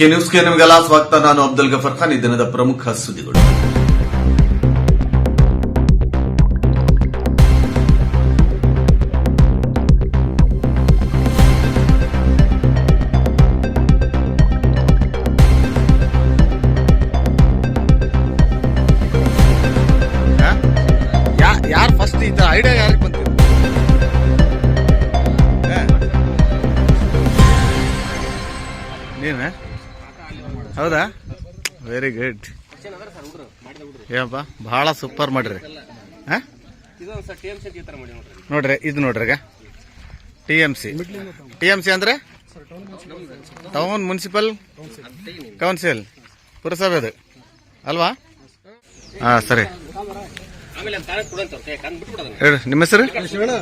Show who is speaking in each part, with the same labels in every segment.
Speaker 1: K ನ್ಯೂಸ್ಗೆ ನಿಮಗೆಲ್ಲ ಸ್ವಾಗತ. ನಾನು ಅಬ್ದುಲ್ ಗಫರ್ ಖಾನ್. ಈ ದಿನದ ಪ್ರಮುಖ ಸುದ್ದಿಗಳು.
Speaker 2: ಯಾರು ಫಸ್ಟ್ ಈ ಐಡಿಯಾ ಯಾರಿಗೆ ಬಂತು? ನೀನ? ಹೌದಾ? ವೆರಿ ಗುಡ್ ಏನಪ್ಪ ಭಾಳ ಸೂಪರ್ ಮಾಡ್ರಿ. ಹಾಂ? ನೋಡ್ರಿ, ಇದು ನೋಡ್ರಿ T M C T M C ಅಂದ್ರೆ? ಟೌನ್ ಮುನ್ಸಿಪಲ್ ಕೌನ್ಸಿಲ್ ಪುರಸಭೆದು. ಅಲ್ವಾ? ಹಾ, ಸರಿ. ಹೇಳಿ ನಿಮ್ಮ ಹೆಸರು?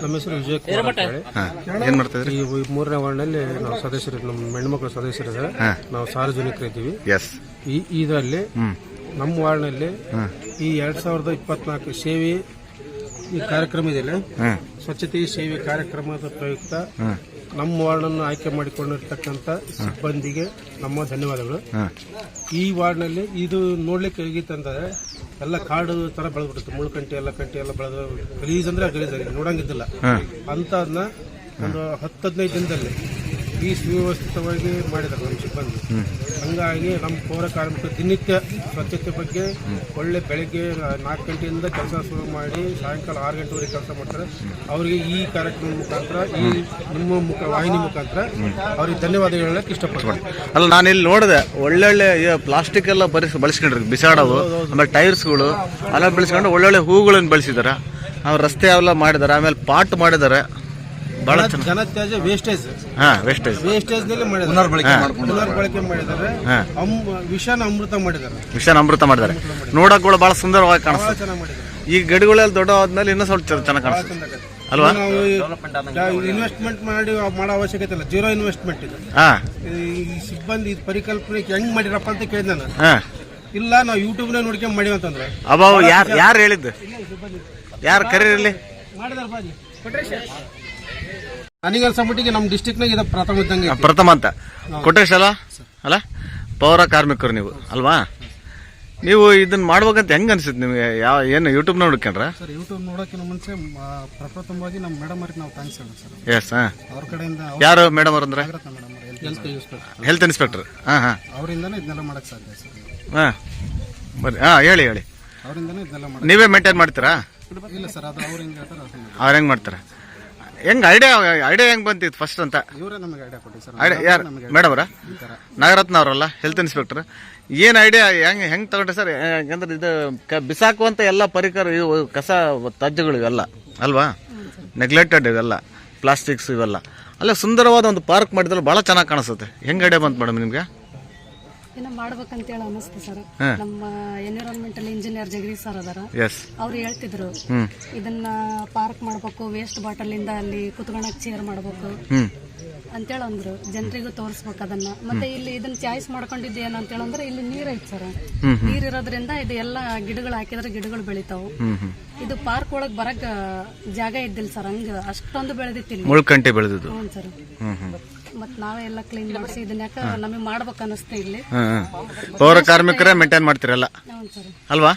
Speaker 3: ನಮ್ಮ ಹೆಸರು ವಿಜಯ್
Speaker 2: ಏನ್ ಮಾಡ್ತಾ ಇದ್ರಿ?
Speaker 3: ಈ ಮೂರನೇ ವಾರ್ಡ್ನಲ್ಲಿ ನಾವು ಸದಸ್ಯರು ನಮ್ಮ ಹೆಣ್ಮಕ್ಳು ಸದಸ್ಯರಿದ್ದಾರೆ.
Speaker 2: ನಾವು
Speaker 3: ನಾವು ಸಾರ್ವಜನಿಕರಿದ್ದೀವಿ
Speaker 2: ಎಸ್
Speaker 3: ಈ ಇದರಲ್ಲಿ ನಮ್ಮ ವಾರ್ಡ್ನಲ್ಲಿ ಈ ಎರಡ್ ಸಾವಿರದ ಇಪ್ಪತ್ನಾಲ್ಕು ಸೇವೆ ಈ ಕಾರ್ಯಕ್ರಮ ಇದೆಯಲ್ಲ? ಸ್ವಚ್ಛತೆ ಸೇವೆ ಕಾರ್ಯಕ್ರಮದ ಪ್ರಯುಕ್ತ ನಮ್ಮ ವಾರ್ಡನ್ನು ಆಯ್ಕೆ ಮಾಡಿಕೊಂಡಿರ್ತಕ್ಕಂಥ ಸಿಬ್ಬಂದಿಗೆ ನಮ್ಮ ಧನ್ಯವಾದಗಳು. ಈ ವಾರ್ಡ್ನಲ್ಲಿ ಇದು ನೋಡ್ಲಿಕ್ಕೆ ಹೇಗಿತ್ತಂದ್ರೆ ಎಲ್ಲ ಕಾಡು ತರ ಬೆಳೆದ್ಬಿಡುತ್ತೆ ಮುಳ್ಕಂಟಿ ಎಲ್ಲ ಕಂಟಿ ಎಲ್ಲ ಬೆಳೆದು ಗಲೀಜ್ ಅಂದ್ರೆ ಗಲೀಜ್ ನೋಡಂಗಿದ್ದಿಲ್ಲ. ಅಂತದನ್ನ ಒಂದು ಹತ್ತು ಹದಿನೈದು ದಿನದಲ್ಲಿ ಈ ಸುವ್ಯವಸ್ಥಿತವಾಗಿ ಮಾಡಿದ್ದಾರೆ ನಮ್ಮ ಸಿಬ್ಬಂದಿ. ಹಂಗಾಗಿ ನಮ್ಮ ಪೌರ ಕಾರ್ಮಿಕರು ದಿನನಿತ್ಯ ಸ್ವಚ್ಛತೆ ಬಗ್ಗೆ ಒಳ್ಳೆ ಬೆಳಗ್ಗೆ ನಾಲ್ಕು ಗಂಟೆಯಿಂದ ಕೆಲಸ ಶುರು ಮಾಡಿ ಸಾಯಂಕಾಲ ಆರು ಗಂಟೆವರೆಗೆ ಕೆಲಸ ಮಾಡ್ತಾರೆ. ಅವರಿಗೆ ಈ ಕಾರ್ಯಕ್ರಮ ಮುಖಾಂತರ ಈ ನಿಮ್ಮ ಮುಖ ವಾಹಿನಿ ಮುಖಾಂತರ ಅವ್ರಿಗೆ ಧನ್ಯವಾದ ಹೇಳಕ್ಕೆ ಇಷ್ಟಪಡ್ತೀನಿ.
Speaker 2: ಅಲ್ಲ ನಾನು ಇಲ್ಲಿ ನೋಡಿದೆ ಒಳ್ಳೊಳ್ಳೆ ಪ್ಲಾಸ್ಟಿಕ್ ಎಲ್ಲ ಬರಿಸ್ ಬಳಸ್ಕೊಂಡ್ರಿ ಬಿಸಾಡೋದು ಆಮೇಲೆ ಟೈರ್ಸ್ಗಳು ಅಲ್ಲ ಬೆಳೆಸ್ಕೊಂಡು ಒಳ್ಳೊಳ್ಳೆ ಹೂಗಳನ್ನು ಬೆಳೆಸಿದ್ದಾರೆ ಅವ್ರು ರಸ್ತೆ ಎಲ್ಲ ಮಾಡಿದ್ದಾರೆ ಆಮೇಲೆ ಪಾಟ್ ಮಾಡಿದಾರೆ. ಬಹಳ
Speaker 3: ಜನತ್ಯಾಜ್ಯ ವೇಸ್ಟೇಜ್
Speaker 2: ಹಾ ವೇಸ್ಟೇಜ್
Speaker 3: ವೇಸ್ಟೇಜ್ನಲ್ಲಿ ಮಾಡಿದ್ದಾರೆ. ಪುನರ್ಬಳಕೆ ಮಾಡಿದ್ದಾರೆ.
Speaker 2: ಹಾ.
Speaker 3: ಅಮ್- ವಿಷನ ಅಮೃತ ಮಾಡಿದ್ದಾರೆ.
Speaker 2: ವಿಷಾನ ಅಮೃತ ಮಾಡಿದ್ದಾರೆ. ನೋಡಕ್ ಕೂಡ ಬಹಳ ಸುಂದರವಾಗಿ
Speaker 3: ಬಹಳ
Speaker 2: ಕಾಣಿಸ್ತದೆ.
Speaker 3: ಚೆನ್ನಾಗಿ ಮಾಡಿದ್ದಾರೆ.
Speaker 2: ಈ ಗಿಡಗಳೆಲ್ಲ ದೊಡ್ಡ ಆದ್ಮೇಲೆ ಇನ್ನೂ ಸ್ವಲ್ಪ ಚೆನ್ನಾಗಿ ಕಾಣಿಸ್ತದೆ. ಅಲ್ವಾ?
Speaker 3: ನಾವು ಇನ್ವೆಸ್ಟ್ಮೆಂಟ್ ಮಾಡಿ ಮಾಡೋ ಅವಶ್ಯಕತೆ ಇಲ್ಲ. ಜೀರೋ ಇನ್ವೆಸ್ಟ್ಮೆಂಟ್ ಇದು.
Speaker 2: ಹಾ.
Speaker 3: ಈ ಸಿಬ್ಬಂದಿ ಇದ್ ಪರಿಕಲ್ಪನೆ ಹೆಂಗ್ ಮಾಡಿರಪ್ಪ ಅಂತ ಕೇಳಿದ ನಾನು.
Speaker 2: ಹಾ.
Speaker 3: ಇಲ್ಲ ನಾವು ಯೂಟ್ಯೂಬ್ನ ನೋಡ್ಕೊಂಡ್ ಮಾಡಿವಿ ಅಂತಂದ್ರೆ.
Speaker 2: ಅಬ್ಬಾ ಯಾರು ಯಾರು ಹೇಳಿದ್ದು? ಯಾರು ಕರೀರಿಲ್ಲಿ
Speaker 3: ಮಾಡಿದಾರ ಬಾಜಿ ನನಗನ್ಸ ಮಟ್ಟಿಗೆ ನಮ್ಮ ಡಿಸ್ಟಿಕ್ ನಾಗ ಇದು ಪ್ರಥಮ ಇದ್ದಂಗೆ ಐತಿ.
Speaker 2: ಪ್ರಥಮ ಅಂತ. ಕೊಟೇಶ್ ಅಲ್ಲ? ಅಲ್ಲ? ಪೌರ ಕಾರ್ಮಿಕರು ನೀವು ಅಲ್ವಾ? ನೀವು ಇದನ್ನ ಮಾಡ್ಬೇಕಂತ ಹೆಂಗ್ ಅನ್ಸುತ್ತೆ ನಿಮ್ಗೆ? ಯಾವ ಏನು ಯೂಟ್ಯೂಬ್ ನೋಡ್ಕೊಂಡ್ರ?
Speaker 3: ಸರ್ ಯೂಟ್ಯೂಬ್ ನೋಡೋಕ್ಕಿಂತ ಮುಂಚೆ ಮ- ಪ್ರಪ್ರಥಮವಾಗಿ ನಮ್ಮ ಮೇಡಮ್ ಅವ್ರಿಗೆ ನಾವು ಥ್ಯಾಂಕ್ಸ್ ಹೇಳೋಣ ಸರ್.
Speaker 2: ಎಸ್ ಹಾ.
Speaker 3: ಅವ್ರ ಕಡೆಯಿಂದ
Speaker 2: ಯಾರು madam ಅವ್ರಂದ್ರೆ
Speaker 3: madam health inspector
Speaker 2: health inspector ಹಾ ಹಾ.
Speaker 3: ಅವರಿಂದನೇ ಇದನ್ನೆಲ್ಲ ಮಾಡಕ್ ಸಾಧ್ಯ ಸರ್.
Speaker 2: ಹಾ. ಬರ್ರಿ ಹಾ ಹೇಳಿ ಹೇಳಿ.
Speaker 3: ಅವರಿಂದನೇ ಇದನ್ನೆಲ್ಲ ಮಾಡಕ್
Speaker 2: ನೀವೇ ಮೇಂಟೈನ್ ಮಾಡ್ತೀರಾ?
Speaker 3: ಇಲ್ಲ ಸರ್ ಅದು ಅವ್ರು ಹೆಂಗ್ ಹೇಳ್ತಾರೆ ಅವ್ರ
Speaker 2: ಅವ್ರು ಹೆಂಗ್ ಮಾಡ್ತಾರೆ? ಹೆಂಗ್ ಐಡಿಯಾ ಐಡಿಯಾ ಹೆಂಗ್ ಬಂತಿತ್ತು ಫಸ್ಟ್ ಅಂತ?
Speaker 3: ಇವರೇ ನಮಗೆ ಐಡಿಯಾ ಸರ್.
Speaker 2: ಐಡಿಯಾ ಯಾರು? ಮೇಡಮ್ ಅವರ? ನಾಗರತ್ನ ಅವರಲ್ಲ ಹೆಲ್ತ್ ಇನ್ಸ್ಪೆಕ್ಟರ್ ಏನ್ ಐಡಿಯಾ ಹೆಂಗ್ ಹೆಂಗ್ ತಗೊಂಡ್ರೆ ಸರ್? ಯಾಕಂದ್ರೆ ಇದು ಕ- ಬಿಸಾಕುವಂತ ಎಲ್ಲ ಪರಿಕರ ಇವು ಕಸ ತ್ಯಾಜ್ಯಗಳು ಇವೆಲ್ಲ ಅಲ್ವಾ? ನೆಗ್ಲೆಕ್ಟೆಡ್ ಇವೆಲ್ಲ ಪ್ಲಾಸ್ಟಿಕ್ಸ್ ಇವೆಲ್ಲ. ಅಲ್ಲ ಸುಂದರವಾದ ಒಂದು ಪಾರ್ಕ್ ಮಾಡಿದ್ರೆ ಬಹಳ ಚೆನ್ನಾಗಿ ಕಾಣಿಸುತ್ತೆ. ಹೆಂಗ್ ಐಡಿಯಾ ಬಂತು ಮೇಡಮ್ ನಿಮ್ಗೆ?
Speaker 4: ಇನ್ನ ಮಾಡ್ಬೇಕಂತೇಳಿ ಅನಿಸ್ತು ಸರ್. ನಮ್ಮ ಎನ್ವಿರಾನ್ಮೆಂಟಲ್ ಇಂಜಿನಿಯರ್ ಜಗದೀಶ್ ಸರ್ ಅದಾರ. ಅವ್ರು ಹೇಳ್ತಿದ್ರು ಇದನ್ನ ಪಾರ್ಕ್ ಮಾಡ್ಬೇಕು ವೇಸ್ಟ್ ಬಾಟಲ್ ಇಂದ ಅಲ್ಲಿ ಕುತ್ಕೊಳಕ್ ಚೇರ್ ಮಾಡ್ಬೇಕು ಅಂತೇಳಿ ಅಂದ್ರು. ಜನರಿಗೂ ತೋರಿಸ್ಬೇಕು ಅದನ್ನ. ಮತ್ತೆ ಇಲ್ಲಿ ಇದನ್ನ ಚಾಯ್ಸ್ ಮಾಡ್ಕೊಂಡಿದ್ದು ಏನಂತೇಳಂದ್ರೆ ಇಲ್ಲಿ ನೀರ್ ಐತ್ ಸರ್ ನೀರ್ ಇರೋದ್ರಿಂದ ಇದು ಎಲ್ಲ ಗಿಡಗಳು ಹಾಕಿದ್ರೆ ಗಿಡಗಳು ಬೆಳಿತಾವು. ಇದು ಪಾರ್ಕ್ ಒಳಗ್ ಬರಕ್ ಜಾಗ ಇದ್ದಿಲ್ಲ ಸರ್ ಹಂಗ. ಅಷ್ಟೊಂದು ಬೆಳೆದಿತ್ತಿಲ್ಲ
Speaker 2: ಮುಳ್ಕಂಟೆ ಬೆಳೆದಿದ್ದು.
Speaker 4: ಹ್ಞೂ ಸರ್. ನಾವೇ ಎಲ್ಲ ಕ್ಲೀನ್ ಮಾಡಿಸಿ ಇದನ್ನ ಯಾಕ ನಮಗೆ ಮಾಡ್ಬೇಕು ಅನಿಸ್ತಾ ಇಲ್ಲಿ
Speaker 2: ಪೌರ ಕಾರ್ಮಿಕರೇ ಮೇಂಟೈನ್ ಮಾಡ್ತಿರಲ್ಲ
Speaker 4: ಹ್ಞೂ ಸರ್.
Speaker 2: ಅಲ್ವಾ?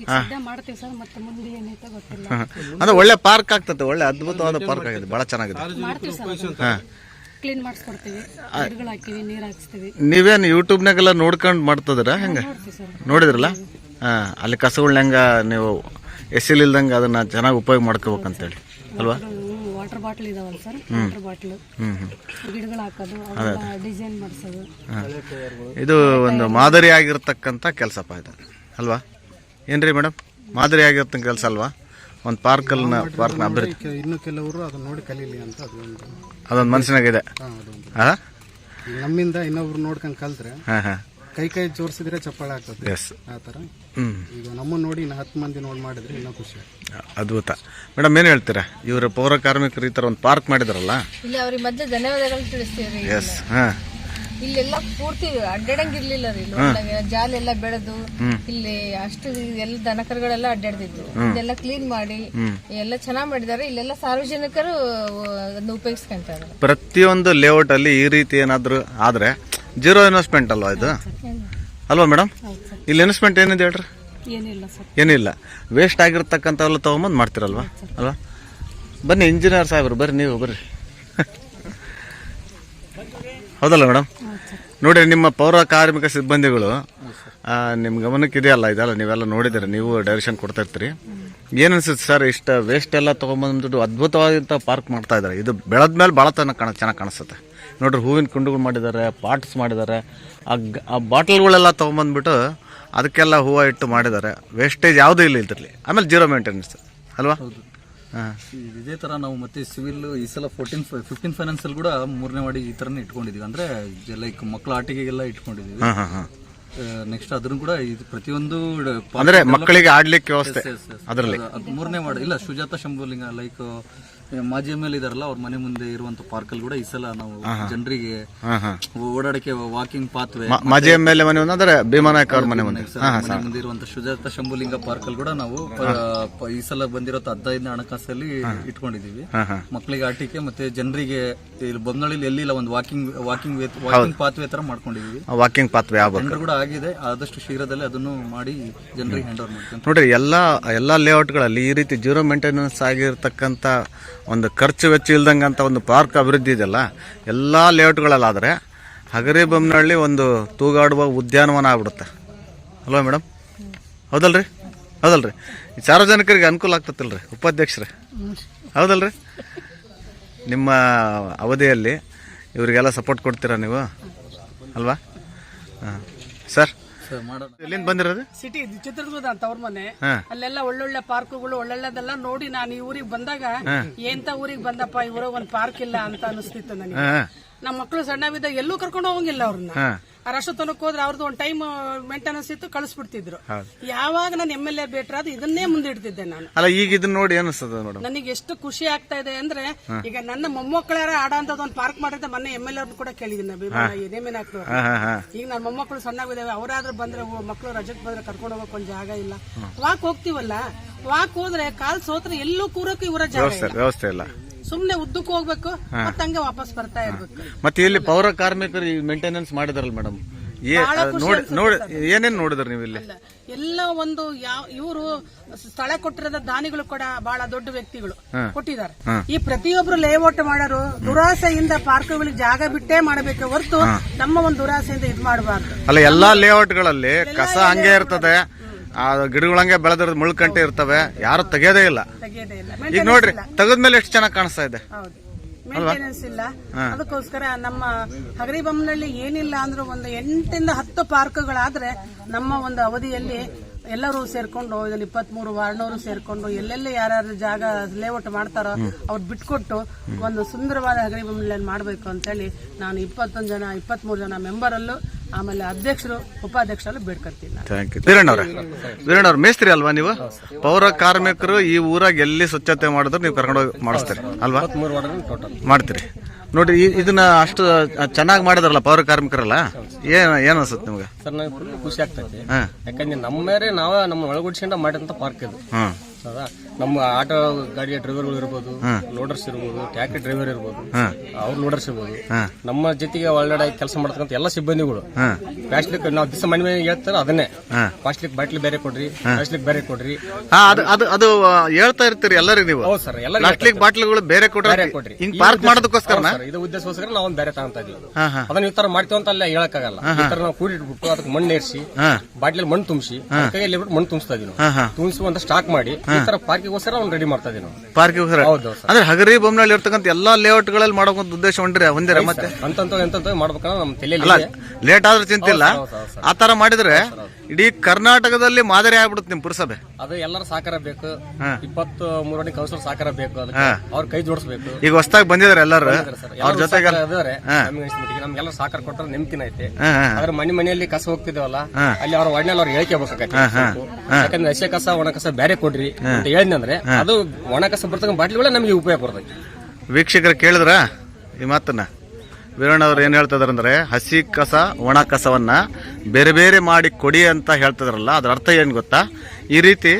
Speaker 4: ಈಗ ಸದ್ಯ ಮಾಡ್ತೀವಿ ಸರ್ ಮತ್ತೆ ಮುಂದೆ ಏನೈತೆ ಗೊತ್ತಿಲ್ಲ.
Speaker 2: ಅಂದ್ರೆ ಒಳ್ಳೆ ಪಾರ್ಕ್ ಆಗ್ತದೆ ಒಳ್ಳೆ ಅದ್ಭುತವಾದ ಪಾರ್ಕ್ ಆಗಿದೆ ಬಹಳ ಚೆನ್ನಾಗಿದೆ.
Speaker 4: ಮಾಡ್ತೀವಿ ಸರ್ ಕ್ಲೀನ್ ಮಾಡಿಸ್ಕೊಡ್ತೀವಿ ಗಿಡಗಳು ಹಾಕಿವಿ ನೀರ್ ಹಾಕ್ಸ್ತೀವಿ.
Speaker 2: ನೀವೇನು ಯೂಟ್ಯೂಬ್ನಾಗೆಲ್ಲ ನೋಡ್ಕೊಂಡು ಮಾಡ್ತದ್ರ ಹೆಂಗ?
Speaker 4: ನೋಡ್ತೀವಿ ಸರ್.
Speaker 2: ನೋಡಿದ್ರಲ್ಲ? ಹಾ ಅಲ್ಲಿ ಕಸಗಳ್ನ ಹೆಂಗ ನೀವು ಎಸಿಲಿಲ್ದಂಗೆ ಅದನ್ನ ಚೆನ್ನಾಗಿ ಉಪಯೋಗ ಮಾಡ್ಕೋಬೇಕಂತೇಳಿ. ಅಲ್ವಾ?
Speaker 4: ವಾಟರ್ ಬಾಟ್ಲ್ ಇದಾವಲ್ಲ ಸರ್? Water bottle. ಗಿಡಗಳು ಹಾಕೋದು ಡಿಸೈನ್ ಮಾಡಿಸೋದು.
Speaker 2: ಇದು ಒಂದು ಮಾದರಿ ಆಗಿರ್ತಕ್ಕಂಥ ಕೆಲಸಪ್ಪ ಇದು. ಅಲ್ವಾ? ಏನ್ರಿ ಮೇಡಮ್? ಮಾದರಿ ಆಗಿರ್ತಕ್ಕಂಥ ಕೆಲಸ ಅಲ್ವಾ? ಒಂದು ಪಾರ್ಕಲ್ನ ಪಾರ್ಕ್ನ ಅಭಿವೃದ್ಧಿ
Speaker 3: ಇನ್ನು ಕೆಲವರು ಅದನ್ನ ನೋಡಿ ಕಲೀಲಿ ಅಂತ ಅದು ಒಂದು
Speaker 2: ಅದೊಂದು ಮನಸ್ಸಿನಾಗಿದೆ
Speaker 3: ಅದೊಂದು
Speaker 2: ಹಾ?
Speaker 3: ಈಗ ನಮ್ಮಿಂದ ಇನ್ನೊಬ್ರು ನೋಡ್ಕೊಂಡು ಕಲ್ತ್ರೆ
Speaker 2: ಹಾ ಹಾ.
Speaker 3: ಕೈ ಕೈ ಜೋಡಿಸಿದ್ರೆ ಚಪ್ಪಾಳೆ ಆಗ್ತದೆ.
Speaker 2: ಎಸ್
Speaker 3: ಆ ಥರ ಈಗ ನಮ್ಮನ್ನ ನೋಡಿ ಇನ್ನು ಹತ್ತು ಮಂದಿ ನೋಡಿ ಮಾಡಿದ್ರೆ ಇನ್ನೂ ಖುಷಿ
Speaker 2: ಅದ್ಭುತ. ಮೇಡಮ್ ಏನು ಹೇಳ್ತೀರಾ? ಇವರು ಪೌರ ಕಾರ್ಮಿಕರು ಈ ಥರ ಒಂದು ಪಾರ್ಕ್ ಮಾಡಿದಾರಲ್ಲ?
Speaker 5: ಇಲ್ಲಿ ಅವ್ರಿಗೆ ಮೊದಲು ಧನ್ಯವಾದಗಳು ತಿಳಿಸ್ತೀವಿ
Speaker 2: ಎಸ್ ಹಾಂ.
Speaker 5: ಇಲ್ಲೆಲ್ಲ ಪೂರ್ತಿ ಅಡ್ಡಾಡಂಗಿರ್ಲಿಲ್ಲ ರೀ. ಇಲ್ಲಿ ಜಾಲ ಎಲ್ಲ ಬೆಳೆದು ಇಲ್ಲಿ ಅಷ್ಟು ಎಲ್ಲ ದನಕರುಗಳೆಲ್ಲ ಅಡ್ಡಾಡ್ತಿದ್ವು. ಇದೆಲ್ಲ ಕ್ಲೀನ್ ಮಾಡಿ ಎಲ್ಲ ಚೆನ್ನಾಗ್ ಮಾಡಿದ್ದಾರೆ ಇಲ್ಲೆಲ್ಲ ಸಾರ್ವಜನಿಕರು ಅದನ್ನ ಉಪಯೋಗಿಸ್ಕೊಂತಾರೆ
Speaker 2: ಪ್ರತಿಯೊಂದು ಲೇಔಟ್ ಅಲ್ಲಿ ಈ ರೀತಿ ಏನಾದರೂ ಆದ್ರೆ ಜೀರೋ ಇನ್ವೆಸ್ಟ್ಮೆಂಟ್ ಅಲ್ವಾ ಇದು? ಅಲ್ವಾ ಮೇಡಮ್ ಇಲ್ಲಿ ಇನ್ವೆಸ್ಟ್ಮೆಂಟ್ ಏನಿದೆ ಹೇಳ್ರಿ?
Speaker 4: ಏನಿಲ್ಲ
Speaker 2: ವೇಸ್ಟ್ ಆಗಿರ್ತಕ್ಕಂಥವೆಲ್ಲ ತೊಗೊಂಬಂದು ಮಾಡ್ತೀರಲ್ವಾ? ಅಲ್ವಾ? ಬನ್ನಿ ಇಂಜಿನಿಯರ್ ಸಾಹೇಬ್ರು ಬರ್ರಿ ನೀವು ಬರ್ರಿ ಹೌದಲ್ಲ ಮೇಡಮ್ ನೋಡಿ ನಿಮ್ಮ ಪೌರ ಕಾರ್ಮಿಕ ಸಿಬ್ಬಂದಿಗಳು ನಿಮ್ಮ ಗಮನಕ್ಕೆ ಇದೆಯಲ್ಲ, ಇದೆಲ್ಲ ನೀವೆಲ್ಲ ನೋಡಿದ್ರೆ ನೀವು ಡೈರೆಕ್ಷನ್ ಕೊಡ್ತಾ ಇರ್ತೀರಿ. ಏನು ಅನ್ಸುತ್ತೆ ಸರ್, ಇಷ್ಟ ವೇಸ್ಟ್ ಎಲ್ಲ ತೊಗೊಂಬಂದ್ಬಿಟ್ಟು ಅದ್ಭುತವಾದಂಥ ಪಾರ್ಕ್ ಮಾಡ್ತಾ ಇದ್ದಾರೆ. ಇದು ಬೆಳೆದ ಮೇಲೆ ಭಾಳ ಕಾಣ, ಚೆನ್ನಾಗಿ ಕಾಣಿಸುತ್ತೆ. ನೋಡ್ರಿ, ಹೂವಿನ ಕುಂಡುಗಳು ಮಾಡಿದ್ದಾರೆ ಪಾಟ್ಸ್ ಮಾಡಿದ್ದಾರೆ. ಆ ಬಾಟಲ್ಗಳೆಲ್ಲ ತೊಗೊಂಬಂದ್ಬಿಟ್ಟು ಅದಕ್ಕೆಲ್ಲ ಹೂವು ಇಟ್ಟು ಮಾಡಿದ್ದಾರೆ. ವೇಸ್ಟೇಜ್ ಯಾವುದೂ ಇಲ್ಲ ಇದ್ರಲ್ಲಿ. ಆಮೇಲೆ ಜೀರೋ ಮೇಂಟೆನೆನ್ಸ್ ಅಲ್ವಾ?
Speaker 6: ಇದೇ ತರ ನಾವು ಮತ್ತೆ ಸಿವಿಲ್ ಈ ಸಲ ಫೋರ್ಟೀನ್ ಫಿಫ್ಟೀನ್ ಫೈನಾನ್ಸ್ ಅಲ್ಲಿ ಕೂಡ ಮೂರನೇ ಮಾಡಿ ಈ ತರನೇ ಇಟ್ಕೊಂಡಿದೀವಿ. ಅಂದ್ರೆ ಲೈಕ್ ಮಕ್ಕಳ ಆಟಿಕೆಗೆಲ್ಲ ಇಟ್ಕೊಂಡಿದೀವಿ. ನೆಕ್ಸ್ಟ್ ಅದನ್ನು ಕೂಡ ಇದು ಪ್ರತಿಯೊಂದು
Speaker 2: ಅಂದ್ರೆ ಮಕ್ಕಳಿಗೆ ಆಡ್ಲಿಕ್ಕೆ ವ್ಯವಸ್ಥೆ. ಅದರಲ್ಲಿ.
Speaker 6: ಅದು- ಅದು ಮೂರನೇ ವಾರ್ಡ್ ಇಲ್ಲ ಸುಜಾತ ಶಂಭುಲಿಂಗ ಲೈಕ್ ಮಾಜಿ ಎಂ ಎಲ್ ಇದಾರಲ್ಲ ಅವ್ರ ಮನೆ ಮುಂದೆ ಇರುವಂತ ಪಾರ್ಕ್ ಅಲ್ಲಿ ಕೂಡ ಈ ಸಲ ನಾವು ಜನರಿಗೆ ಓಡಾಡಕ್ಕೆ ವಾಕಿಂಗ್ ಪಾತ್
Speaker 2: ಮಾಜಿ ಎಂ ಎಲ್ ಮನೆ ಅಂದ್ರೆ ಭೀಮಾನಾಯಕ್ ಅವ್ರ ಮನೆ ಮುಂದೆ.
Speaker 6: ಮನೆ ಮುಂದೆ ಇರುವಂತ ಸುಜಾತ ಶಂಭುಲಿಂಗ ಪಾರ್ಕ್ ಅಲ್ಲಿ ಕೂಡ ನಾವು ಈ ಸಲ ಬಂದಿರೋ ಹದಿನೈದನೇ ಹಣಕಾಸಲ್ಲಿ ಇಟ್ಕೊಂಡಿದೀವಿ ಮಕ್ಕಳಿಗೆ ಆಟಿಕೆ ಮತ್ತೆ ಜನರಿಗೆ ಇಲ್ಲಿ ಬೊಮ್ಮನಳ್ಳಿಲಿ ಎಲ್ಲಿಲ್ಲ ಒಂದು ವಾಕಿಂಗ್ ವಾಕಿಂಗ್ ವಾಕಿಂಗ್ ಪಾತ್ವೆ ತರ ಮಾಡ್ಕೊಂಡಿದೀವಿ
Speaker 2: ವಾಕಿಂಗ್ ಪಾತ್ವೆ
Speaker 6: ಟೆಂಡರ್ ಕೂಡ ಆಗಿದೆ ಆದಷ್ಟು ಶೀಘ್ರದಲ್ಲೇ ಅದನ್ನು ಮಾಡಿ ಜನರಿಗೆ ಹ್ಯಾಂಡ್ ಓವರ್ ಮಾಡ್ತೀವಿ
Speaker 2: ನೋಡ್ರಿ ಎಲ್ಲಾ ಎಲ್ಲಾ ಲೇಔಟ್ಗಳಲ್ಲಿ ಈ ರೀತಿ ಜೀರೋ ಮೇಂಟೆನೆನ್ಸ್ ಆಗಿರ್ತಕ್ಕಂಥ ಒಂದು ಖರ್ಚು ವೆಚ್ಚ ಇಲ್ದಂಗಂತ ಒಂದು ಪಾರ್ಕ್ ಅಭಿವೃದ್ಧಿ ಇದೆಯಲ್ಲ, ಎಲ್ಲ ಲೇಔಟ್ಗಳಲ್ಲಾದರೆ ಹಗರಿ ಬೊಮ್ಮನಹಳ್ಳಿ ಒಂದು ತೂಗಾಡುವ ಉದ್ಯಾನವನ ಆಗ್ಬಿಡುತ್ತೆ. ಅಲ್ವಾ ಮೇಡಮ್ ಹೌದಲ್ರಿ? ಹೌದಲ್ರಿ? ಸಾರ್ವಜನಿಕರಿಗೆ ಅನುಕೂಲ ಆಗ್ತತಿಲ್ರಿ, ಉಪಾಧ್ಯಕ್ಷರೇ. ಹೌದಲ್ರಿ? ನಿಮ್ಮ ಅವಧಿಯಲ್ಲಿ ಇವರಿಗೆಲ್ಲ ಸಪೋರ್ಟ್ ಕೊಡ್ತೀರಾ ನೀವು? ಅಲ್ವಾ? ಹಾಂ. ಸರ್
Speaker 6: ಸರ್ ಮಾಡೋಣ.
Speaker 2: ಎಲ್ಲಿಂದ ಬಂದಿರೋದು?
Speaker 7: ಸಿಟಿ ಚಿತ್ರದುರ್ಗದ ಮನೆ.
Speaker 2: ಹಾ.
Speaker 7: ಅಲ್ಲೆಲ್ಲ ಒಳ್ಳೊಳ್ಳೆ ಪಾರ್ಕ್ಗಳು ಒಳ್ಳೊಳ್ಳೆದೆಲ್ಲ ನೋಡಿ ನಾನು ಈ ಊರಿಗೆ ಬಂದಾಗ ಎಂತ ಊರಿಗೆ ಬಂದಪ್ಪ ಈ ಊರಾಗ ಒಂದ್ ಪಾರ್ಕ್ ಇಲ್ಲ ಅಂತ ಅನಿಸ್ತಿತ್ತು ನನಗೆ.
Speaker 2: ಹಾಂ.
Speaker 7: ನಮ್ಮ ಮಕ್ಕಳು ಸಣ್ಣವಿದ್ದಾಗ ಎಲ್ಲೂ ಕರ್ಕೊಂಡು ಹೋಗಂಗಿಲ್ಲ ಅವ್ರನ್ನ.
Speaker 2: ಹಾಂ.
Speaker 7: ರಾಷ್ಟ್ರತನಕ್ಕೆ ಹೋದ್ರೆ ಅವ್ರದ್ದು ಒಂದು ಟೈಮ್ ಮೇಂಟೆನೆನ್ಸ್ ಇತ್ತು ಕಳಿಸ್ಬಿಡ್ತಿದ್ರು. ಯಾವಾಗ ನಾನು ಎಂ ಎಲ್ ಎ ಬೇಟ್ರಾದ ಇದನ್ನೇ ಮುಂದಿಡ್ತಿದ್ದೆ ನಾನು.
Speaker 2: ಅಲ್ಲ ಈಗ ಇದನ್ನ ನೋಡಿ ಅನಿಸ್ತದ ನೋಡಿ.
Speaker 7: ನನಗೆ ಎಷ್ಟು ಖುಷಿ ಆಗ್ತಾ ಇದೆ ಅಂದ್ರೆ ಈಗ ನನ್ನ ಮೊಮ್ಮಕ್ಕಳಾರ ಆಡೋಂಥದ್ದು ಒಂದು ಪಾರ್ಕ್ ಮಾಡಿದ್ರೆ ಮೊನ್ನೆ ಎಂ ಎಲ್ ಎ ಕೂಡ ಕೇಳಿದ್ದೀನಿ
Speaker 2: ಹಾ.
Speaker 7: ಈಗ ನನ್ನ ಮೊಮ್ಮಕ್ಕಳು ಸಣ್ಣಾಗಿದ್ದಾವೆ ಅವರಾದ್ರೂ ಬಂದ್ರೆ ಮಕ್ಕಳು ರಜಕ್ ಬಂದ್ರೆ ಕರ್ಕೊಂಡು ಹೋಗಕ್ ಒಂದ್ ಜಾಗ ಇಲ್ಲ. ವಾಕ್ ಹೋಗ್ತಿವಲ್ಲ ವಾಕ್ ಹೋದ್ರೆ ಕಾಲ್ ಸೋತ್ರ ಎಲ್ಲೂ ಕೂರಕ್ಕೂ ಇವರ ಜಾಗ
Speaker 2: ವ್ಯವಸ್ಥೆ
Speaker 7: ಇಲ್ಲ. ಸುಮ್ನೆ ಉದ್ದಕ್ಕೂ ಹೋಗ್ಬೇಕು ಮತ್ತೆ ಹಂಗೆ ವಾಪಸ್ ಬರ್ತಾ ಇರ್ಬೇಕು.
Speaker 2: ಮತ್ತೆ ಇಲ್ಲಿ ಪೌರ ಕಾರ್ಮಿಕರು ಈ ಮೇಂಟೆನೆನ್ಸ್ ಮಾಡಿದಾರಲ್ಲ ಮೇಡಮ್ ನೋಡಿ ನೋಡಿ ಏನೇನ್ ನೋಡಿದ್ರಿ ನೀವು ಇಲ್ಲಿ?
Speaker 7: ಎಲ್ಲ ಒಂದು ಯಾವ ಇವರು ಸ್ಥಳ ಕೊಟ್ಟಿರೋದ ದಾನಿಗಳು ಕೂಡ ಬಹಳ ದೊಡ್ಡ ವ್ಯಕ್ತಿಗಳು ಕೊಟ್ಟಿದ್ದಾರೆ. ಈ ಪ್ರತಿಯೊಬ್ರು ಲೇಔಟ್ ಮಾಡೋರು ದುರಾಸೆಯಿಂದ ಪಾರ್ಕ್ಗಳಿಗೆ ಜಾಗ ಬಿಟ್ಟೇ ಮಾಡಬೇಕು ಹೊರತು ನಮ್ಮ ಒಂದು ದುರಾಸೆಯಿಂದ ಇದ್ ಮಾಡಬಾರ್ದು.
Speaker 2: ಅಲ್ಲ ಎಲ್ಲಾ ಲೇಔಟ್ಗಳಲ್ಲಿ ಕಸ ಹಂಗೆ ಇರ್ತದೆ. ಆ ಗಿಡಗಳಂಗೆ ಬೆಳೆದ್ರ ಮುಳ್ಕಂಟೆ ಇರ್ತವೆ ಯಾರು
Speaker 7: ತೆಗೆಯೋದೇ ಇಲ್ಲ.
Speaker 2: ಈಗ ನೋಡ್ರಿ ತೆಗೆದ್ಮೇಲೆ ಎಷ್ಟು ಚೆನ್ನಾಗಿ ಕಾಣಿಸ್ತಾ ಇದೆ?
Speaker 7: ಹೌದು. ಮೇಂಟೆನೆನ್ಸ್ ಇಲ್ಲ. ಅದಕ್ಕೋಸ್ಕರ ನಮ್ಮ ಹಗರಿ ಬೊಮ್ಮನಹಳ್ಳಿ ಏನಿಲ್ಲ ಅಂದ್ರೆ ಒಂದು ಎಂಟರಿಂದ ಹತ್ತು ಪಾರ್ಕ್ಗಳಾದ್ರೆ ನಮ್ಮ ಒಂದು ಅವಧಿಯಲ್ಲಿ ಎಲ್ಲರೂ ಸೇರ್ಕೊಂಡು ಇದನ್ನ ಇಪ್ಪತ್ಮೂರು ವಾರ್ಡ್ನವರು ಸೇರ್ಕೊಂಡು ಎಲ್ಲೆಲ್ಲಿ ಯಾರ್ಯಾರು ಜಾಗ ಲೇಔಟ್ ಮಾಡ್ತಾರೋ ಅವ್ರು ಬಿಟ್ಕೊಟ್ಟು ಒಂದು ಸುಂದರವಾದ ಹಗರಿ ಬೊಮ್ಮಲೆಯನ್ನು ಮಾಡಬೇಕು ಅಂತೇಳಿ ನಾನು ಇಪ್ಪತ್ತೊಂದು ಜನ ಇಪ್ಪತ್ಮೂರು ಜನ ಮೆಂಬರಲ್ಲೂ ಆಮೇಲೆ ಅಧ್ಯಕ್ಷರು ಉಪಾಧ್ಯಕ್ಷರಲ್ಲೂ ಬೇಡ್ಕರ್ತೀನಿ
Speaker 2: ಥ್ಯಾಂಕ್ ಯು ವೀರಣ್ಣವ್ರೆ ವೀರಣ್ಣವ್ರ ಮೇಸ್ತ್ರಿ ಅಲ್ವಾ ನೀವು? ಪೌರ ಕಾರ್ಮಿಕರು ಈ ಊರಾಗ ಎಲ್ಲಿ ಸ್ವಚ್ಛತೆ ಮಾಡಿದ್ರು ನೀವು ಕರ್ಕೊಂಡು ಹೋಗಿ ಮಾಡಿಸ್ತೀರಿ ಅಲ್ವಾ? ಮಾಡ್ತೀರಿ. ನೋಡ್ರಿ ಈ- ಇದನ್ನ ಅಷ್ಟು ಚೆನ್ನಾಗಿ ಮಾಡಿದ್ರಲ್ಲ ಪೌರ ಕಾರ್ಮಿಕರಲ್ಲ? ಏನ್ ಏನ್ ಅನ್ಸುತ್ತೆ ನಿಮ್ಗೆ?
Speaker 8: ಸರ್ ನನಗೆ ಫುಲ್ ಖುಷಿ ಆಗ್ತೈತಿ.
Speaker 2: ಹಾ.
Speaker 8: ಯಾಕಂದ್ರೆ ನಮ್ಮ ಮೇಲೆ ನಾವ ನಮ್ಮ ಒಳಗುಡ್ಸ್ಕೊಂಡ ಮಾಡಿದಂತ ಪಾರ್ಕ್ ಇದು.
Speaker 2: ಹ್ಮ್
Speaker 8: ಹೌದಾ ನಮ್ಮ ಆಟೋ ಗಾಡಿಯ ಡ್ರೈವರ್ಗಳು ಇರ್ಬೋದು ಲೋಡರ್ಸ್ ಇರ್ಬೋದು ಟ್ಯಾಕ್ಸಿ ಡ್ರೈವರ್ ಇರ್ಬೋದು ಅವ್ರ ಲೋಡರ್ಸ್ ಇರ್ಬೋದು. ನಮ್ಮ ಜೊತೆಗೆ ಒಳ್ಳೆ ಕೆಲಸ ಮಾಡ್ತಕ್ಕಂಥ ಎಲ್ಲ ಸಿಬ್ಬಂದಿಗಳು. ಪ್ಲಾಸ್ಟಿಕ್ ನಾವು ದಿವಸ ಮನೆ ಮನೆ ಹೇಳ್ತಾರ ಅದನ್ನೇ. ಪ್ಲಾಸ್ಟಿಕ್ ಬಾಟ್ಲಿ ಬೇರೆ ಕೊಡ್ರಿ ಪ್ಲಾಸ್ಟಿಕ್ ಬೇರೆ ಕೊಡ್ರಿ.
Speaker 2: ಅದು ಹೇಳ್ತಾ ಇರ್ತೀರಿ ಎಲ್ಲರೂ ನೀವು.
Speaker 8: ಹೌದು ಸರ್ ಎಲ್ಲ
Speaker 2: ಪ್ಲಾಸ್ಟಿಕ್ ಬಾಟ್ಲಿಗಳು ಬೇರೆ
Speaker 8: ಕೊಡ್ರಿ ಕೊಡ್ರಿ.
Speaker 2: ಹಿಂಗ್ ಪಾರ್ಕ್ ಮಾಡೋದಕ್ಕೋಸ್ಕರ
Speaker 8: ಇದು ಉದ್ದೇಶಕ್ಕೋಸ್ಕರ ನಾವು ಬೇರೆ ತಗೊಂತ ಇದೀವಿ ಅದನ್ನ ಈ ತರ ಮಾಡ್ತೀವಿ ಅಂತ ಅಲ್ಲ ಹೇಳಕ್ಕಾಗಲ್ಲ. ಈ ತರ ನಾವು ಕೂಡಿಟ್ಬಿಟ್ಟು ಅದಕ್ಕೆ ಮಣ್ಣು ಏರ್ಸಿ ಬಾಟ್ಲಿ ಮಣ್ಣು ತುಂಬಿಸಿ ಕೈಯಲ್ಲಿ ಬಿಟ್ಟು ಮಣ್ಣು ತುಂಬಿಸ್ತಾ ಇದೀವಿ ತುಂಬಿಸಿ ಒಂದು ಸ್ಟಾಕ್ ಮಾಡಿ ಈ ತರ ಪಾರ್ಕಿಗೋಸ್ಕರ ಅವ್ನು ರೆಡಿ ಮಾಡ್ತಾ ಇದೀವಿ ನಾವು
Speaker 2: ಪಾರ್ಕಿಗೆ
Speaker 8: ಹೌದು ಸರ್.
Speaker 2: ಅಂದ್ರೆ ಹಗರಿ ಬೊಮ್ಮನಹಳ್ಳಿ ಇರ್ತಕ್ಕಂಥ ಎಲ್ಲಾ ಲೇಔಟ್ಗಳಲ್ಲಿ ಮಾಡೋ ಉದ್ದೇಶ ಹೊಂದಿರ ಹೊಂದಿರ ಮತ್ತೆ?
Speaker 8: ಅಂತಂತ ಎಂತ ಮಾಡ್ಬೇಕಂದ್ರೆ ನಮ್ಮ ತಲೆಯಲ್ಲಿ
Speaker 2: ಲೇಟ್ ಆದ್ರೆ ಚಿಂತಿಲ್ಲ. ಆ ತರ ಮಾಡಿದ್ರೆ ಇಡೀ ಕರ್ನಾಟಕದಲ್ಲಿ ಮಾದರಿ ಆಗ್ಬಿಡುತ್ತೆ ನಿಮ್ ಪುರಸಭೆ.
Speaker 8: ಅದು ಎಲ್ಲರ ಸಾಕಾರ ಬೇಕು. ಇಪ್ಪತ್ತು ಮೂರನೇ ಕೌನ್ಸಿಲರ್ ಸಾಕಾರ ಬೇಕು ಅದಕ್ಕೆ. ಅವ್ರ ಕೈ ಜೋಡಿಸ್ಬೇಕು.
Speaker 2: ಈಗ ಹೊಸದಾಗಿ ಬಂದಿದ್ದಾರೆ ಎಲ್ಲರೂ? ಅವ್ರ ಜೊತೆಗೆ
Speaker 8: ನಮ್ಗೆಲ್ಲ ಸಹಕಾರ ಕೊಟ್ಟರೆ ನೆಮ್ಮದಿನ ಐತೆ. ಆದ್ರೆ ಮನೆ ಮನೆಯಲ್ಲಿ ಕಸ ಹೋಗ್ತಿದ್ದೇವಲ್ಲ ಅಲ್ಲಿ ಅವ್ರ ಒಡನೆಲ್ಲ ಅವ್ರು ಹೇಳಿಕೆ ಬೇಕಾಗತ್ತೆ ಸ್ವಲ್ಪ. ಯಾಕಂದ್ರೆ ಹಸಿ ಕಸ ಒಣ ಕಸ ಬೇರೆ ಕೊಡ್ರಿ ಅಂತ ಹೇಳಿದ್ರೆ ಅದು ಒಣ ಕಸ ಬರ್ತಕ್ಕ ಬಾಟ್ಲಿಗಳೇ ನಮಗೆ ಉಪಯೋಗ ಬರ್ತೈತಿ.
Speaker 2: ವೀಕ್ಷಕರು ಕೇಳಿದ್ರ ಈ ಮಾತನ್ನ? ವೀರಣ್ಣ ಅವ್ರು ಏನ್ ಹೇಳ್ತಿದಾರೆ ಅಂದ್ರೆ ಹಸಿ ಕಸ, ಒಣ ಕಸವನ್ನ ಬೇರೆ ಬೇರೆ ಮಾಡಿ ಕೊಡಿ ಅಂತ ಹೇಳ್ತಿದಾರಲ್ಲ, ಅದ್ರ ಅರ್ಥ ಏನ್ ಗೊತ್ತಾ? ಈ ರೀತಿ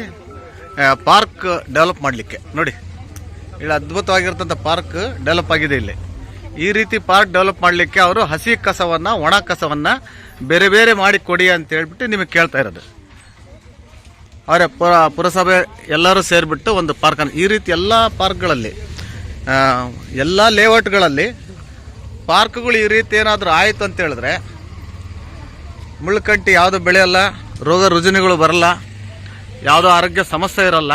Speaker 2: ಪಾರ್ಕ್ ಡೆವಲಪ್ ಮಾಡ್ಲಿಕ್ಕೆ. ನೋಡಿ, ಇಲ್ಲಿ ಅದ್ಭುತವಾಗಿರ್ತಂಥ ಪಾರ್ಕ್ ಡೆವಲಪ್ ಆಗಿದೆ ಇಲ್ಲಿ. ಈ ರೀತಿ ಪಾರ್ಕ್ ಡೆವಲಪ್ ಮಾಡಲಿಕ್ಕೆ ಅವರು ಹಸಿ ಕಸವನ್ನ, ಒಣ ಕಸವನ್ನ ಬೇರೆ ಬೇರೆ ಮಾಡಿ ಕೊಡಿ ಅಂತ ಹೇಳ್ಬಿಟ್ಟು ನಿಮಗೆ ಕೇಳ್ತಾ ಇರೋದು. ಅವರೇ, ಪುರ, ಪುರಸಭೆ ಎಲ್ಲರೂ ಸೇರಿಬಿಟ್ಟು ಒಂದು ಪಾರ್ಕನ್ನು, ಈ ರೀತಿ ಎಲ್ಲ ಪಾರ್ಕ್ಗಳಲ್ಲಿ ಎಲ್ಲ ಲೇಔಟ್ಗಳಲ್ಲಿ ಪಾರ್ಕ್ಗಳು ಈ ರೀತಿ ಏನಾದರೂ ಆಯಿತು ಅಂತ ಹೇಳಿದ್ರೆ ಮುಳ್ಳುಕಂಟಿ ಯಾವುದು ಬೆಳೆಯಲ್ಲ, ರೋಗ ರುಜಿನಗಳು ಬರಲ್ಲ, ಯಾವುದೋ ಆರೋಗ್ಯ ಸಮಸ್ಯೆ ಇರಲ್ಲ,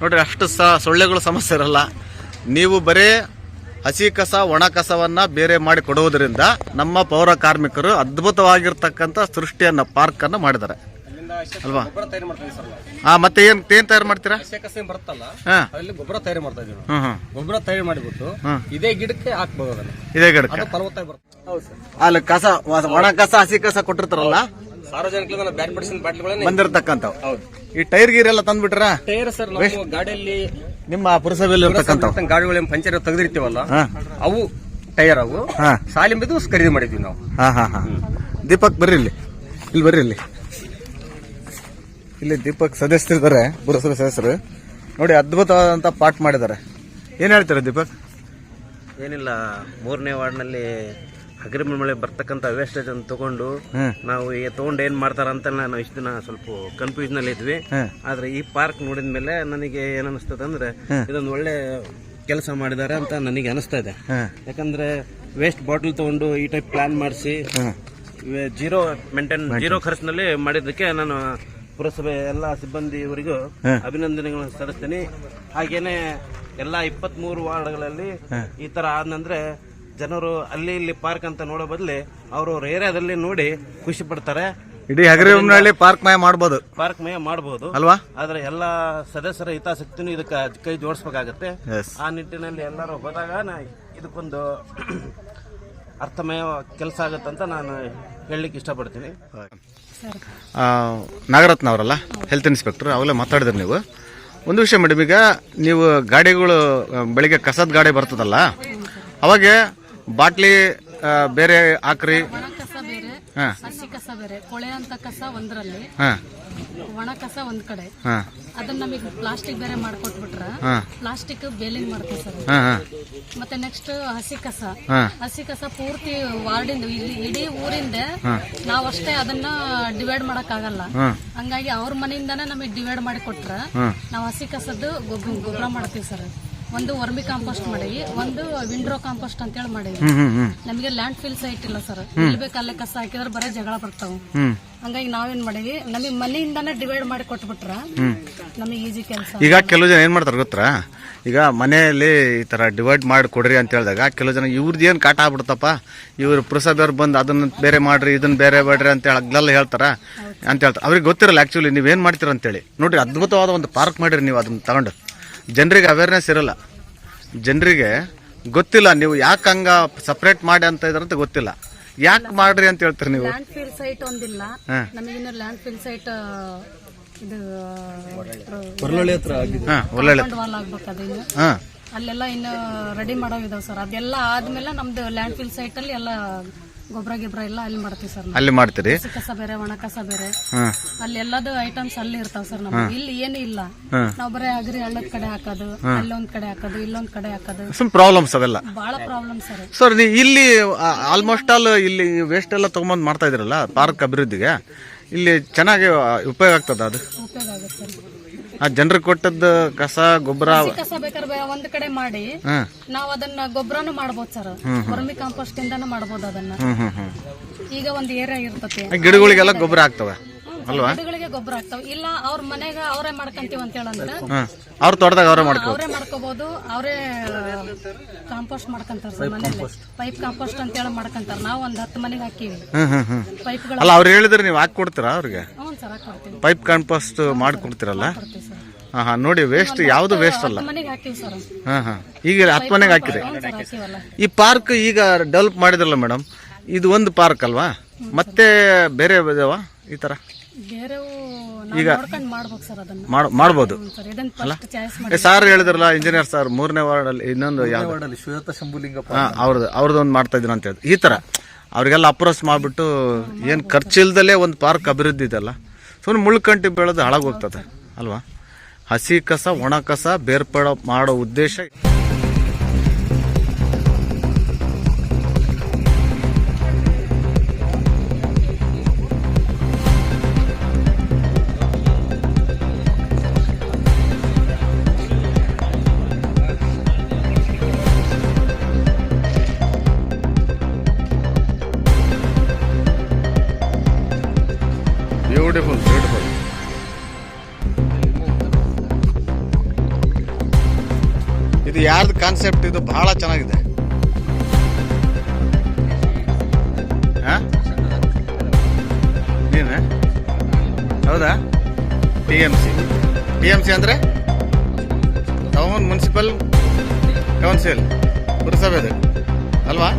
Speaker 2: ನೋಡಿರಿ ಅಷ್ಟು ಸಹ ಸೊಳ್ಳೆಗಳು ಸಮಸ್ಯೆ ಇರಲ್ಲ. ನೀವು ಬರೀ ಹಸಿ ಕಸ, ಒಣ ಕಸವನ್ನು ಬೇರೆ ಮಾಡಿ ಕೊಡುವುದರಿಂದ ನಮ್ಮ ಪೌರ ಕಾರ್ಮಿಕರು ಅದ್ಭುತವಾಗಿರ್ತಕ್ಕಂಥ ಸೃಷ್ಟಿಯನ್ನು, ಪಾರ್ಕನ್ನು ಮಾಡಿದ್ದಾರೆ. ಅಲ್ವಾ?
Speaker 8: ಗೊಬ್ಬರ ತಯಾರು ಮಾಡ್ತಾ ಸರ್
Speaker 2: ಹಾ ಮತ್ತೆ ಏನ್ ಏನ್ ತಯಾರು ಮಾಡ್ತೀರಾ?
Speaker 8: ಏನ್ ಬರುತ್ತಲ್ಲ
Speaker 2: ಹಾ.
Speaker 8: ಅಲ್ಲಿ ಗೊಬ್ಬರ ತಯಾರು ಮಾಡ್ತಾ ಇದೀವಿ ನಾವು.
Speaker 2: ಹ್ಮ್ ಹ್ಮ್.
Speaker 8: ಗೊಬ್ಬರ ತಯಾರು ಮಾಡಿಬಿಟ್ಟು ಇದೇ ಗಿಡಕ್ಕೆ ಹಾಕ್ಬೋದು ಅದನ್ನ.
Speaker 2: ಇದೇ ಗಿಡಕ್ಕೆ?
Speaker 8: ಅದು ಫಲವತ್ತಾಗಿ ಬರುತ್ತೆ. ಹೌದು ಸರ್.
Speaker 2: ಅಲ್ಲಿ ಕಸ ವ- ಒಣ ಕಸ ಹಸಿ ಕಸ ಕೊಟ್ಟಿರ್ತಾರಲ್ಲ?
Speaker 8: ಸಾರ್ವಜನಿಕರಿಂದ ನಾವು ಬ್ಯಾಟ್ ಪಡಿಸಿದ ಬಾಟ್ಲಿಗಳನ್ನ
Speaker 2: ಬಂದಿರತಕ್ಕಂಥವು.
Speaker 8: ಹೌದು.
Speaker 2: ಈ ಟೈರ್ ಗೀರ್ ಎಲ್ಲ ತಂದ್ಬಿಟ್ರ?
Speaker 8: ಟೈರ್ ಸರ್ ನಾವು ಗಾಡಿಯಲ್ಲಿ
Speaker 2: ನಿಮ್ಮ ಪುರಸಭೆಯಲ್ಲಿ ಇರ್ತಕ್ಕಂಥವು.
Speaker 8: ಗಾಡಿಗಳು ಪಂಚರ್ ತೆಗೆದಿರ್ತೀವಲ್ಲ
Speaker 2: ಹಾ.
Speaker 8: ಅವು ಟೈರ್ ಅವು.
Speaker 2: ಹಾ.
Speaker 8: ಸಾಲಿಂಬಿದ್ದು ಖರೀದಿ ಮಾಡಿದ್ವಿ ನಾವು.
Speaker 2: ಹಾ ಹಾ ಹಾ. ದೀಪಕ್ ಬರ್ರಿ ಇಲ್ಲಿ. ಇಲ್ಲಿ ಬರ್ರಿ ಇಲ್ಲಿ. ಇಲ್ಲಿ ದೀಪಕ್ ಸದಸ್ಯರಿದ್ದಾರೆ ಪುರಸಭೆ ಸದಸ್ಯರು. ನೋಡಿ ಅದ್ಭುತವಾದಂತ ಪಾಠ ಮಾಡಿದ್ದಾರೆ. ಏನ್ ಹೇಳ್ತಾರೆ ದೀಪಕ್?
Speaker 9: ಏನಿಲ್ಲ ಮೂರನೇ ವಾರ್ಡ್ನಲ್ಲಿ ಅಗ್ರಿಮೆಂಟ್ ಮಳೆ ಬರ್ತಕ್ಕಂತ ವೇಸ್ಟೇಜ್ ಅನ್ನು ತಗೊಂಡು ನಾವು ಈಗ ತಗೊಂಡು ಏನ್ ಮಾಡ್ತಾರ ಅಂತ ನಾವು ಇಷ್ಟು ದಿನ ಸ್ವಲ್ಪ ಕನ್ಫ್ಯೂಷನ್ ಅಲ್ಲಿ ಇದ್ವಿ. ಆದ್ರೆ ಈ ಪಾರ್ಕ್ ನೋಡಿದ ಮೇಲೆ ನನಗೆ ಏನ್ ಅನಿಸ್ತದೆ ಅಂದ್ರೆ ಇದೊಂದು ಒಳ್ಳೆ ಕೆಲಸ ಮಾಡಿದ್ದಾರೆ ಅಂತ ನನಗೆ ಅನಿಸ್ತಾ ಇದೆ. ಯಾಕಂದ್ರೆ ವೇಸ್ಟ್ ಬಾಟಲ್ ತಗೊಂಡು ಈ ಟೈಪ್ ಪ್ಲಾನ್ ಮಾಡಿಸಿ ಜೀರೋ ಮೇಂಟೈನ್ ಜೀರೋ ಖರ್ಚಿನಲ್ಲಿ ಮಾಡಿದ್ದಕ್ಕೆ ನಾನು ಪುರಸಭೆ ಎಲ್ಲ ಸಿಬ್ಬಂದಿಯವರಿಗೂ ಅಭಿನಂದನೆಗಳನ್ನು ಸಲ್ಲಿಸ್ತೇನೆ. ಹಾಗೇನೆ ಎಲ್ಲಾ ಇಪ್ಪತ್ತ್ ಮೂರು ವಾರ್ಡ್ಗಳಲ್ಲಿ ಈ ತರ ಆದ್ನಂದ್ರೆ ಜನರು ಅಲ್ಲಿ ಇಲ್ಲಿ ಪಾರ್ಕ್ ಅಂತ ನೋಡೋ ಬದಲಿ ಅವ್ರವ್ರ ಏರಿಯಾದಲ್ಲಿ ನೋಡಿ ಖುಷಿ ಪಡ್ತಾರೆ.
Speaker 2: ಇಡೀ ಹಗರಿಬೊಮ್ಮನಹಳ್ಳಿ ಪಾರ್ಕ್ ಮಯ ಮಾಡಬಹುದು
Speaker 9: ಪಾರ್ಕ್ ಮಯ ಮಾಡಬಹುದು
Speaker 2: ಅಲ್ವಾ?
Speaker 9: ಆದ್ರೆ ಎಲ್ಲಾ ಸದಸ್ಯರ ಹಿತಾಸಕ್ತಿನೂ ಇದಕ್ಕೆ ಕೈ ಜೋಡಿಸಬೇಕಾಗತ್ತೆ. ಆ ನಿಟ್ಟಿನಲ್ಲಿ ಎಲ್ಲರೂ ಹೋದಾಗ ಇದಕ್ಕೊಂದು ಅರ್ಥಮಯ ಕೆಲಸ ಆಗತ್ತಂತ ನಾನು ಹೇಳಲಿಕ್ಕೆ ಇಷ್ಟಪಡ್ತೀನಿ.
Speaker 2: ನಾಗರತ್ನ ಅವರಲ್ಲ ಹೆಲ್ತ್ ಇನ್ಸ್ಪೆಕ್ಟರ್ ಅವೆಲ್ಲ ಮಾತಾಡಿದ್ರಿ ನೀವು. ಒಂದು ವಿಷಯ ಮೇಡಮ್ ಈಗ ನೀವು ಗಾಡಿಗಳು ಬೆಳಿಗ್ಗೆ ಕಸದ ಗಾಡಿ ಬರ್ತದಲ್ಲ ಅವಾಗ ಬಾಟ್ಲಿ ಬೇರೆ ಹಾಕ್ರಿ.
Speaker 4: ಹಸಿ ಕಸ ಬೇರೆ
Speaker 2: ಹಾ.
Speaker 4: ಹಸಿ ಕಸ ಬೇರೆ ಕೊಳೆಯಂತ ಕಸ ಒಂದ್ರಲ್ಲಿ.
Speaker 2: ಹಾ.
Speaker 4: ಒಣ ಕಸ ಒಂದ್ ಕಡೆ.
Speaker 2: ಹಾ.
Speaker 4: ಅದನ್ನ ನಮಗೆ ಪ್ಲಾಸ್ಟಿಕ್ ಬೇರೆ ಮಾಡ್ಕೊಟ್ಬಿಟ್ರ. ಪ್ಲಾಸ್ಟಿಕ್ ಬೇಲಿಂಗ್ ಮಾಡ್ತೀವಿ ಸರ್.
Speaker 2: ಹಾ ಹಾ.
Speaker 4: ಮತ್ತೆ ನೆಕ್ಸ್ಟ್ ಹಸಿ ಕಸ.
Speaker 2: ಹಾ.
Speaker 4: ಹಸಿ ಕಸ ಪೂರ್ತಿ ವಾರ್ಡಿಂದ ಇಲ್ಲಿ ಇಡೀ ಊರಿಂದ ನಾವಷ್ಟೇ ಅದನ್ನ ಡಿವೈಡ್ ಮಾಡಕ್ ಆಗಲ್ಲ.
Speaker 2: ಹಾ.
Speaker 4: ಹಂಗಾಗಿ ಅವ್ರ ಮನೆಯಿಂದಾನೇ ನಮಗೆ ಡಿವೈಡ್ ಮಾಡಿ ಕೊಟ್ರ ನಾವು ಹಸಿ ಕಸದ್ದು ಗೊಬ್ಬ- ಗೊಬ್ಬರ ಮಾಡ್ತೀವಿ ಸರ್. ಒಂದು ವರ್ಮಿ ಕಾಂಪೋಸ್ಟ್ ಮಾಡೀವಿ ಒಂದು ವಿಂಡ್ರೋ ಕಾಂಪೋಸ್ಟ್ ಅಂತ ಹೇಳಿ ಮಾಡೀವಿ ನಮಗೆ ಲ್ಯಾಂಡ್ ಫಿಲ್ ಸೈಟ್ ಇಲ್ಲ ಸರ್. ಎಲ್ಲಿ ಬೇಕು ಅಲ್ಲೇ ಕಸ ಹಾಕಿದ್ರೆ ಬರೀ ಜಗಳ ಬರ್ತಾವ. ಹಂಗಾಗಿ ನಾವೇನ್ ಮಾಡೀವಿ ನಮಗೆ ಮನೆಯಿಂದಾನೇ ಡಿವೈಡ್ ಮಾಡಿ ಕೊಟ್ಬಿಟ್ರ ನಮಗೆ ಈಜಿ ಕೆಲಸ.
Speaker 2: ಈಗ ಕೆಲವು ಜನ ಏನ್ ಮಾಡ್ತಾರೆ ಗೊತ್ತಾ? ಈಗ ಮನೆಯಲ್ಲಿ ಈ ತರ ಡಿವೈಡ್ ಮಾಡಿ ಕೊಡ್ರಿ ಅಂತ ಹೇಳಿದಾಗ ಕೆಲವು ಜನ ಇವ್ರದ್ದು ಏನು ಕಾಟ ಆಗ್ಬಿಡ್ತಪ್ಪ? ಇವ್ರು ಪುರಸಭೆಯವ್ರು ಬಂದು ಅದನ್ನ ಬೇರೆ ಮಾಡ್ರಿ ಇದನ್ನ ಬೇರೆ ಮಾಡ್ರಿ ಅಂತ ಹೇಳಿ ಅಗ್ಲಲ್ಲ ಹೇಳ್ತಾರ ಅಂತ ಹೇಳ್ತಾರೆ. ಅವ್ರಿಗೆ ಗೊತ್ತಿರಲ್ಲ ಆಕ್ಚುಲಿ ನೀವೇನ್ ಮಾಡ್ತೀರ ಅಂತೇಳಿ. ನೋಡಿರಿ ಅದ್ಭುತವಾದ ಒಂದು ಪಾರ್ಕ್ ಮಾಡಿರಿ ನೀವು ಅದನ್ನ ತಗೊಂಡು. ಜನರಿಗೆ ಅವೇರ್ನೆಸ್ ಇರಲ್ಲ. ಜನರಿಗೆ ಗೊತ್ತಿಲ್ಲ ನೀವು ಯಾಕೆ ಹಂಗ ಸಪ್ರೇಟ್ ಮಾಡಿ ಅಂತ ಇದ್ರಂತ ಗೊತ್ತಿಲ್ಲ. ಯಾಕೆ ಮಾಡ್ರಿ ಅಂತ ಹೇಳ್ತೀರಿ ನೀವು?
Speaker 4: ಲ್ಯಾಂಡ್ ಫಿಲ್ ಸೈಟ್ ಒಂದಿಲ್ಲ ನಮಗಿನ್ನು ಲ್ಯಾಂಡ್ ಫಿಲ್ ಸೈಟ್ ಇದು
Speaker 6: ಹೊರಳಳ್ಳಿ ಹತ್ರ ಆಗಿದೆ.
Speaker 2: ಹಾ ಒಳ್ಳೆ
Speaker 4: ವಾಲ್ ಆಗ್ಬೇಕು ಅದು ಇನ್ನು.
Speaker 2: ಹಾ.
Speaker 4: ಅಲ್ಲೆಲ್ಲ ಇನ್ನು ರೆಡಿ ಮಾಡೋ ಇದಾವೆ ಸರ್. ಅದೆಲ್ಲ ಆದ್ಮೇಲೆ ನಮ್ದು ಲ್ಯಾಂಡ್ ಫಿಲ್ ಸೈಟ್ ಅಲ್ಲಿ ಎಲ್ಲ ಗೊಬ್ಬರ ಗಿಬ್ರ ಎಲ್ಲ ಅಲ್ಲಿ ಮಾಡ್ತೀವಿ ಸರ್ ನಾವು.
Speaker 2: ಅಲ್ಲಿ ಮಾಡ್ತೀರಿ?
Speaker 4: ಹಸಿ ಕಸ ಬೇರೆ ಒಣ ಕಸ ಬೇರೆ.
Speaker 2: ಹಾ.
Speaker 4: ಅಲ್ಲಿ ಎಲ್ಲದು ಐಟಮ್ಸ್ ಅಲ್ಲಿ ಇರ್ತಾವ ಸರ್ ನಮ್ಗೆ. ಇಲ್ಲಿ ಏನು ಇಲ್ಲ. ನಾವ್ ಬರೀ ಅಗ್ರಿ ಹಳ್ಳದ ಕಡೆ ಹಾಕೋದು ಅಲ್ಲೊಂದ್ ಕಡೆ ಹಾಕೋದು ಇಲ್ಲೊಂದ್ ಕಡೆ ಹಾಕೋದು.
Speaker 2: ಸುಮ್ ಪ್ರಾಬ್ಲಮ್ಸ್ ಅವೆಲ್ಲ.
Speaker 4: ಬಹಳ ಪ್ರಾಬ್ಲಮ್ ಸರ್.
Speaker 2: ಸರ್ ನೀವು ಇಲ್ಲಿ ಆಲ್ಮೋಸ್ಟ್ ಆಲ್ ಇಲ್ಲಿ ವೇಸ್ಟ್ ಎಲ್ಲ ತಗೊಂಬಂದ್ ಮಾಡ್ತಾ ಇದ್ರಲ್ಲ ಪಾರ್ಕ್ ಅಭಿವೃದ್ಧಿಗೆ ಇಲ್ಲಿ ಚೆನ್ನಾಗಿ ಆ, ಉಪಯೋಗ ಆಗ್ತದ ಅದು?
Speaker 4: ಉಪಯೋಗ ಆಗುತ್ತೆ ಸರ್.
Speaker 2: ಆ ಜನ್ರು ಕೊಟ್ಟದ್ದು ಕಸ ಗೊಬ್ಬರ
Speaker 4: ಹಸಿ ಕಸ ಬೇಕಾದ್ರೆ ಬೇ- ಒಂದ್ ಕಡೆ ಮಾಡಿ. ನಾವ್ ಅದನ್ನ ಗೊಬ್ಬರನು ಮಾಡ್ಬೋದು ಸರ್. ವರ್ಮಿ ಕಾಂಪೋಸ್ಟ್ ಇಂದಾನು ಮಾಡ್ಬೋದು ಅದನ್ನ.
Speaker 2: ಹ್ಮ್ ಹ್ಮ್ ಹ್ಮ್.
Speaker 4: ಈಗ ಒಂದ್ ಏರಿಯಾ ಇರ್ತತಿ
Speaker 2: ಆ ಗಿಡಗಳಿಗೆಲ್ಲ ಗೊಬ್ಬರ ಆಗ್ತವೆ ಅಲ್ವಾ?
Speaker 4: ಗಿಡಗಳಿಗೆ ಗೊಬ್ಬರ ಆಗ್ತಾವ ಇಲ್ಲ ಅವ್ರ ಮನೆಗ ಅವರೇ ಮಾಡ್ಕಂತೀವಿ ಅಂತ ಹೇಳಂದ್ರೆ
Speaker 2: ಅವ್ರ ತೋಟದಾಗ ಅವರೇ ಮಾಡ್ಕೋ
Speaker 4: ಅವರೇ ಮಾಡ್ಕೋಬಹುದು ಅವರೇ ಕಾಂಪೋಸ್ಟ್ ಮಾಡ್ಕಂತಾರ ಸರ್ ಮನೇಲಿ. ಪೈಪ್ ಕಾಂಪೋಸ್ಟ್ ಅಂತ ಹೇಳಿ ಮಾಡ್ಕಂತಾರ. ನಾವು ಒಂದ್ ಹತ್ತು ಮನೆಗೆ ಹಾಕಿವಿ.
Speaker 2: ಹ್ಮ್ ಹ್ಮ್ ಹ್ಮ್.
Speaker 4: ಪೈಪ್ಗಳ
Speaker 2: ಅಲ್ಲ ಅವ್ರು ಹೇಳಿದ್ರೆ ನೀವು ಹಾಕಿ ಕೊಡ್ತೀರಾ ಅವ್ರಿಗೆ?
Speaker 4: ಹ್ಞೂ ಸರ್ ಹಾಕೊಡ್ತೀವಿ
Speaker 2: ಪೈಪ್ ಕಾಂಪೋಸ್ಟ್ ಮಾಡಿ ಕೊಡ್ತೀರಲ್ಲ
Speaker 4: ಕೊಡ್ತೀವಿ ಸರ್.
Speaker 2: ಹಾ ಹಾ ನೋಡಿ ವೇಸ್ಟ್ ಯಾವ್ದು ವೇಸ್ಟ್ ಅಲ್ಲ.
Speaker 4: ಮನೆಗೆ ಹಾಕಿವಿ ಸರ್.
Speaker 2: ಹಾ ಹಾ. ಈಗ ಹತ್ತು ಮನೆಗೆ ಹಾಕಿರಿ ಈ ಪಾರ್ಕ್ ಈಗ ಡೆವಲಪ್ ಮಾಡಿದ್ರಲ್ಲ ಮೇಡಮ್ ಇದು ಒಂದು ಪಾರ್ಕ್ ಅಲ್ವಾ? ಮತ್ತೆ ಬೇರೆ ಇದಾವ ಈ ತರ?
Speaker 4: ಬೇರೆವು ನಾವು ನೋಡ್ಕೊಂಡು ಮಾಡ್ಬೇಕು ಸರ್ ಅದನ್ನ.
Speaker 2: ಮಾಡ್- ಮಾಡ್ಬೋದು.
Speaker 4: ಸರ್ ಇದನ್ನ ಫಸ್ಟ್ ಚಾಯ್ಸ್
Speaker 2: ಏ,
Speaker 4: ಮಾಡಿ
Speaker 2: ಸಾರ್ ಹೇಳಿದ್ರಲ್ಲ ಇಂಜಿನಿಯರ್ ಸರ್ ಮೂರನೇ ವಾರ್ಡ್ ಅಲ್ಲಿ ಇನ್ನೊಂದು ಯಾವ್ದು?
Speaker 6: ವಾರ್ಡಲ್ಲಿ ಶ್ವೇತ ಶಂಭುಲಿಂಗಪ್ಪ
Speaker 2: ಹಾ ಅವ್ರದ್ದು ಅವ್ರದ್ದು ಒಂದು ಮಾಡ್ತಾ ಇದ್ರು ಅಂತ ಹೇಳಿದ್ರು ಈ ತರ. ಅವ್ರಿಗೆಲ್ಲ ಅಪ್ರೋಚ್ ಮಾಡಿಬಿಟ್ಟು ಏನು ಖರ್ಚಿಲ್ದಲೇ ಒಂದು ಪಾರ್ಕ್ ಅಭಿವೃದ್ಧಿ ಇದೆಲ್ಲ ಸುಮ್ಮನೆ ಮುಳ್ಕಂಟಿ ಬೆಳೆದು ಹಾಳಾಗೋಗ್ತದೆ ಅಲ್ವಾ? ಹಸಿ ಕಸ ಒಣ ಕಸ ಬೇರ್ಪಡ ಮಾಡೋ ಉದ್ದೇಶ ಕಾನ್ಸೆಪ್ಟ್ ಇದು ಬಹಳ ಚೆನ್ನಾಗಿದೆ. ನೀನ? ಹೌದಾ? T M C T M C ಅಂದರೆ? ಟೌನ್ ಮುನ್ಸಿಪಲ್ ಕೌನ್ಸಿಲ್ ಪುರಸಭೆ ಅಲ್ವಾ?